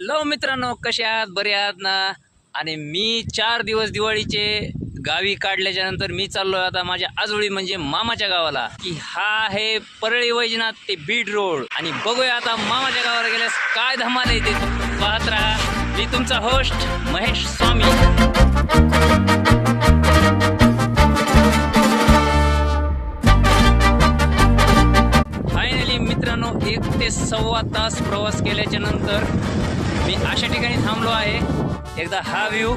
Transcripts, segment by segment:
लव मित्रांनो कसे आहात? बरे आहात ना? आणि मी चार दिवस दिवाळीचे गावी काढल्याच्या नंतर मी चाललोय आता माझ्या आजोळी म्हणजे मामाच्या गावाला. की हा आहे परळी वैजनाथ ते बीड रोड. आणि बघूया आता मामाच्या गावाला गेल्यास काय धमाल येते पाहत राहा. मी तुमचा होस्ट महेश स्वामी. फायनली मित्रांनो एक ते सव्वा तास प्रवास केल्याच्यानंतर मी अशा ठिकाणी थांबलो आहे. एकदा हा व्ह्यू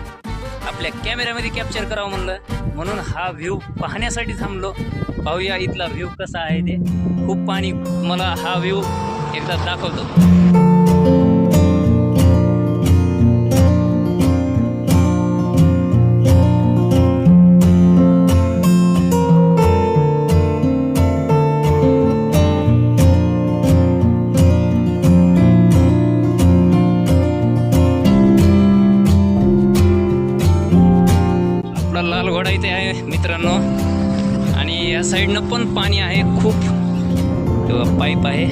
आपल्या कॅमेऱ्यामध्ये कॅप्चर करावं म्हणलं. म्हणून हा व्ह्यू पाहण्यासाठी थांबलो. पाहूया इथला व्ह्यू कसा आहे ते. खूप पाणी मला हा व्ह्यू एकदा दाखवतो. इथे आहे मित्रांनो. आणि या साईडनं पण पाणी आहे खूप. किंवा पाईप आहे.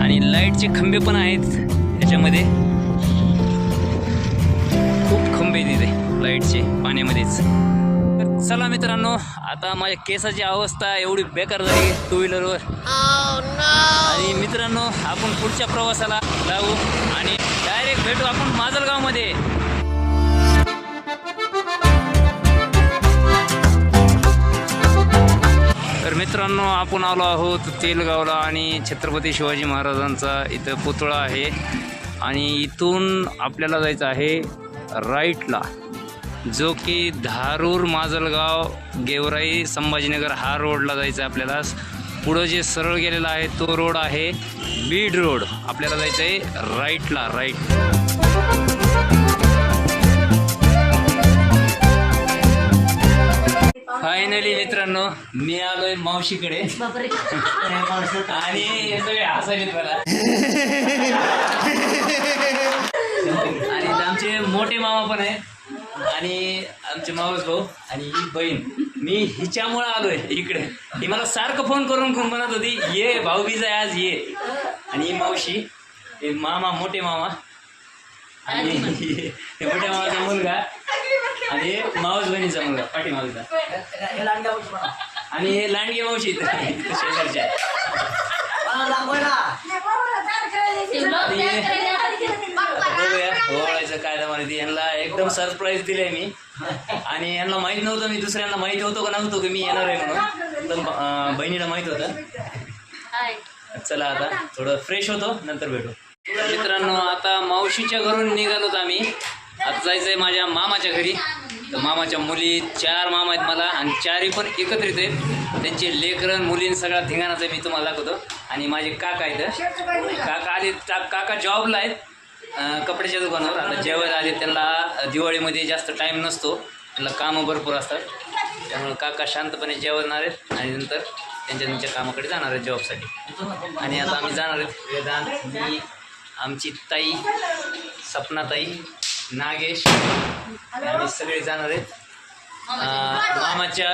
आणि लाईटचे खंबे पण आहेत याच्यामध्ये. खूप खंबे तिथे लाईटचे पाण्यामध्येच. तर चला मित्रांनो आता माझ्या केसाची अवस्था एवढी बेकार झाली टू व्हीलरवर आणि मित्रांनो आपण पुढच्या प्रवासाला लागू आणि डायरेक्ट भेटू आपण माजलगावमध्ये. तर मित्रांनो आपण आलो आहोत तेलगावला आणि छत्रपती शिवाजी महाराजांचा इथं पुतळा आहे. आणि इथून आपल्याला जायचं आहे राईटला जो की धारूर माजलगाव गेवराई संभाजीनगर हा रोडला जायचं आहे आपल्याला. पुढं जे सरळ गेलेला आहे तो रोड आहे बीड रोड. आपल्याला जायचं आहे राईटला राईट. फायनली मित्रांनो मी आलोय मावशीकडे. आणि हे सगळे हसायलेत मला आणि आमचे मोठे मामा पण आहेत. आणि आमचे मावस भाऊ आणि ही बहीण. मी हिच्यामुळे आलोय इकडे. ही मला सारखं फोन करून फोन म्हणत होती. ये भाऊबीज आहे आज ये. आणि ही मावशी हे मामा मोठे मामा. आणि मोठ्या मामाचा मुलगा. आणि हे मावस बहिणीचा मुलगा पाठीमागचा आणि हे लांडगे मावशी शेजारच्या. बघूया ओवाळायचं काय जमाने ते. यांना एकदम सरप्राईज दिलंय मी. आणि यांना माहीत नव्हतं मी दुसऱ्यांना माहिती होतो का नव्हतं की मी येणार आहे म्हणून. तर बहिणीला माहीत होतं. चला आता थोडं फ्रेश होतो नंतर भेटू. मित्रांनो आता मावशीच्या घरून निघालोत आम्ही. आता जायचंय माझ्या मामाच्या घरी. तर मामाच्या मुली चार मामा आहेत मला आणि चारही पण एकत्रित आहेत. त्यांचे लेकरं मुलीं सगळा धिंगाणाच आहे मी तुम्हाला दाखवतो. आणि माझे काका आहेत. काका आले काका जॉबला आहेत कपड्याच्या दुकानावर. आता जेवायला आले त्यांना दिवाळीमध्ये जास्त टाईम नसतो. त्यांना कामं भरपूर असतात. त्यामुळे काका शांतपणे जेवणार आहेत आणि नंतर त्यांच्या त्यांच्या कामाकडे जाणार आहेत जॉबसाठी. आणि आता आम्ही जाणार आहेत. वेदांत मी आमची ताई सपनाताई नागेश. आम्ही सगळे जाणार आहेत. मामाच्या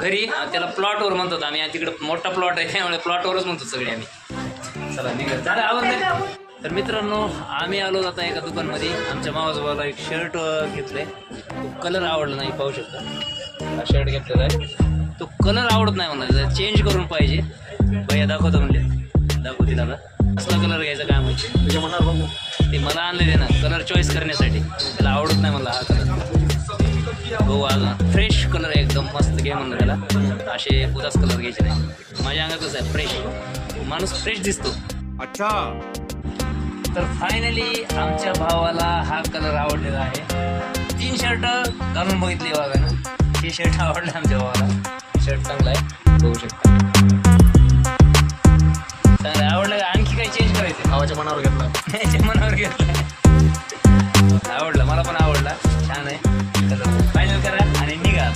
घरी. त्याला प्लॉटवर म्हणतो आम्ही. तिकडं मोठा प्लॉट आहे. त्यामुळे प्लॉटवरच म्हणतो सगळे आम्ही. चला निघत झालं आवडलं तर मित्रांनो आम्ही आलो आता एका दुकानमध्ये. आमच्या मावाजोबाला एक शर्ट घेतलंय. तो कलर आवडला नाही पाहू शकता. हा शर्ट घेतलेला आहे. तो कलर आवडत नाही मला चेंज करून पाहिजे. भैया दाखवतो म्हणले. दाखवतील आता कसला कलर घ्यायचा काय माहिती? तुझ्या मनावर बघू. ते मला आणलेले ना कलर चॉईस करण्यासाठी. त्याला आवडत नाही मला हा कलर बघू अजून फ्रेश कलर आहे एकदम मस्त घे म्हणलं त्याला. असे उदास कलर घ्यायचे नाही. माझ्या अंगात कसं आहे फ्रेश माणूस फ्रेश दिसतो. अच्छा. तर फायनली आमच्या भावाला हा कलर आवडलेला आहे. तीन शर्ट घालून बघितली बघा हे शर्ट आवडलं आमच्या भावाला. शर्ट चांगला आहे. बघू शकता. चांगलं. आवडलं करायचं भावाच्या मनावर घेतला. याच्या मनावर घेतलं. आवडलं मला पण आवडला. छान आहे. फायनल करा आणि निघा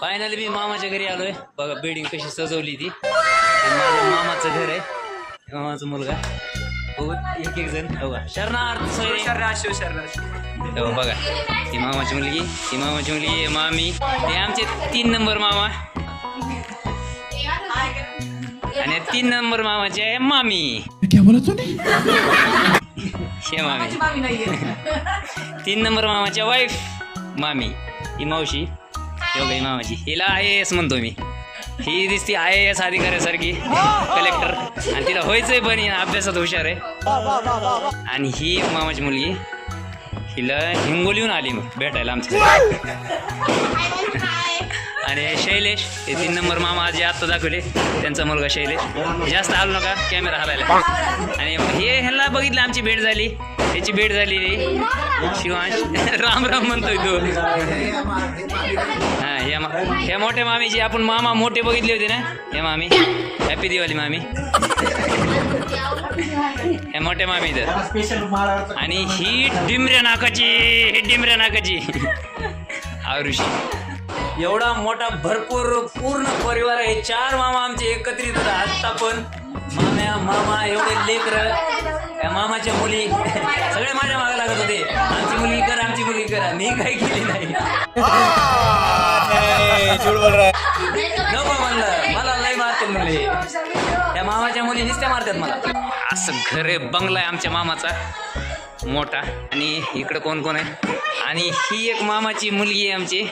फायनली मी मामाच्या घरी आलोय. बघा बिल्डिंग कशी सजवली ती. माझ्या मामाचं घर आहे. मामाचा मुलगा. बघू एक एक जण. हो बघा शरणार्थ सोयरे. हो बघा ही मामाची मुलगी ही मामाची मुलगी मामी. हे आमचे तीन नंबर मामा. आणि तीन नंबर मामाचे आहे मामी. क्या बोला तूने? हे मामी. मामाची मामी नाहीये. तीन नंबर मामाच्या वाईफ मामी. ही मावशी हे बघा ही मामाची. हिला आय एस म्हणतो मी. ही दिसती आय एस अधिकाऱ्यासारखी कलेक्टर आणि तिला व्हायचंय पण ही अभ्यासात हुशार आहे. आणि ही मामाची मुलगी हिला हिंगोलीहून आली मग भेटायला आमच्या आणि शैलेश हे तीन नंबर मामा जे आत्ता दाखवले. त्यांचा मुलगा शैलेश. जास्त आलो नका कॅमेरा हलायला. आणि हे ह्याला बघितलं आमची भेट झाली. त्याची भेट झाली शिवांश. राम राम म्हणतोय तो. हा ह्या मा ह्या मोठ्या मामी जे आपण मामा मोठे बघितले होते ना? हे मामी. हॅपी दिवाळी मामी. हे मोठ्या मामी तर आणि ही डिमऱ्या नाकाची हे डिमऱ्या नाकाची. आवृषी. एवढा मोठा भरपूर पूर्ण परिवार आहे. चार मामा आमचे एकत्रित होता आत्ता पण माम्या मामा एवढे लेकर. मामाच्या मुली सगळे माझ्या मागे लागत होते. आमची मुली करा आमची मुलगी करा. मी काही केली नाही. नको म्हणलं. मला लय मारते मुली. त्या मामाच्या मुली नुसत्या मारतात मला. असं घर आहे बंगला आहे आमच्या मामाचा. मोठा. आणि इकडं कोण कोण आहे? आणि ही एक मामाची मुलगी आहे आमची.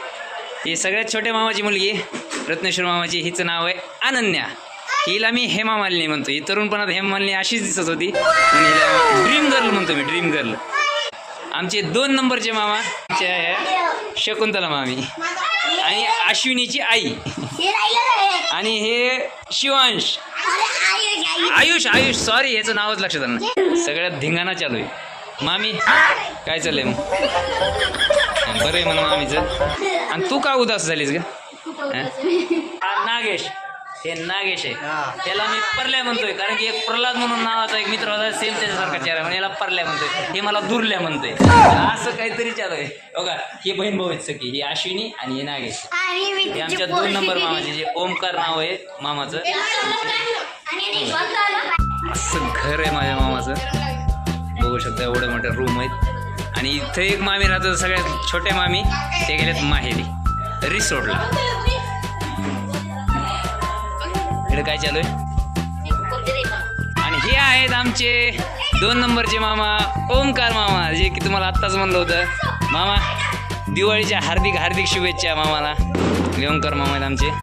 ही सगळ्यात छोट्या मामाची मुलगी रत्नेश्वर मामाची हिचं नाव आहे अनन्या. हिला मी हेमा मालिनी म्हणतो. ही तरुणपणात हेमा मालिनी अशीच दिसत होती. हिला ड्रीम गर्ल म्हणतो मी ड्रीम गर्ल आमचे दोन नंबरचे मामा शकुंतला मामी आणि अश्विनीची आई. आणि हे शिवांश. आयुष आयुष सॉरी याचं नावच लक्षात आलं सगळ्यात धिंगाणा चालू आहे. मामी काय चाललंय मग? बरं आहे म्हणा मामीचं आणि तू का उदास झालीस ग? हा? हा, नागेश. हे नागेश आहे. त्याला मी परल्या म्हणतोय कारण की एक प्रल्हाद म्हणून नावाचा एक मित्र होता सेम त्याच्यासारखा चेहरा म्हणजे याला परल्या म्हणतोय. हे मला दुर्ल्या म्हणतोय. असं काहीतरी चालू आहे. बघा ही बहीण भाऊ आहेत सगळी. ही अश्विनी आणि हे नागेश. हे आमच्या दोन नंबर मामाचे जे ओमकार नाव आहे मामाचं. असं घर आहे माझ्या मामाचं. बघू शकता एवढे मोठे रूम आहेत. आणि इथे एक मामी राहतात सगळ्यात छोटे मामी ते गेलेत माहेरी रिसोर्टला. इकडे काय चालू आहे? आणि हे आहेत आमचे दोन नंबरचे मामा ओमकार मामा जे की तुम्हाला आत्ताच म्हणलं होतं. मामा दिवाळीच्या हार्दिक हार्दिक शुभेच्छा मामाला. ओमकार मामा आहेत आमचे.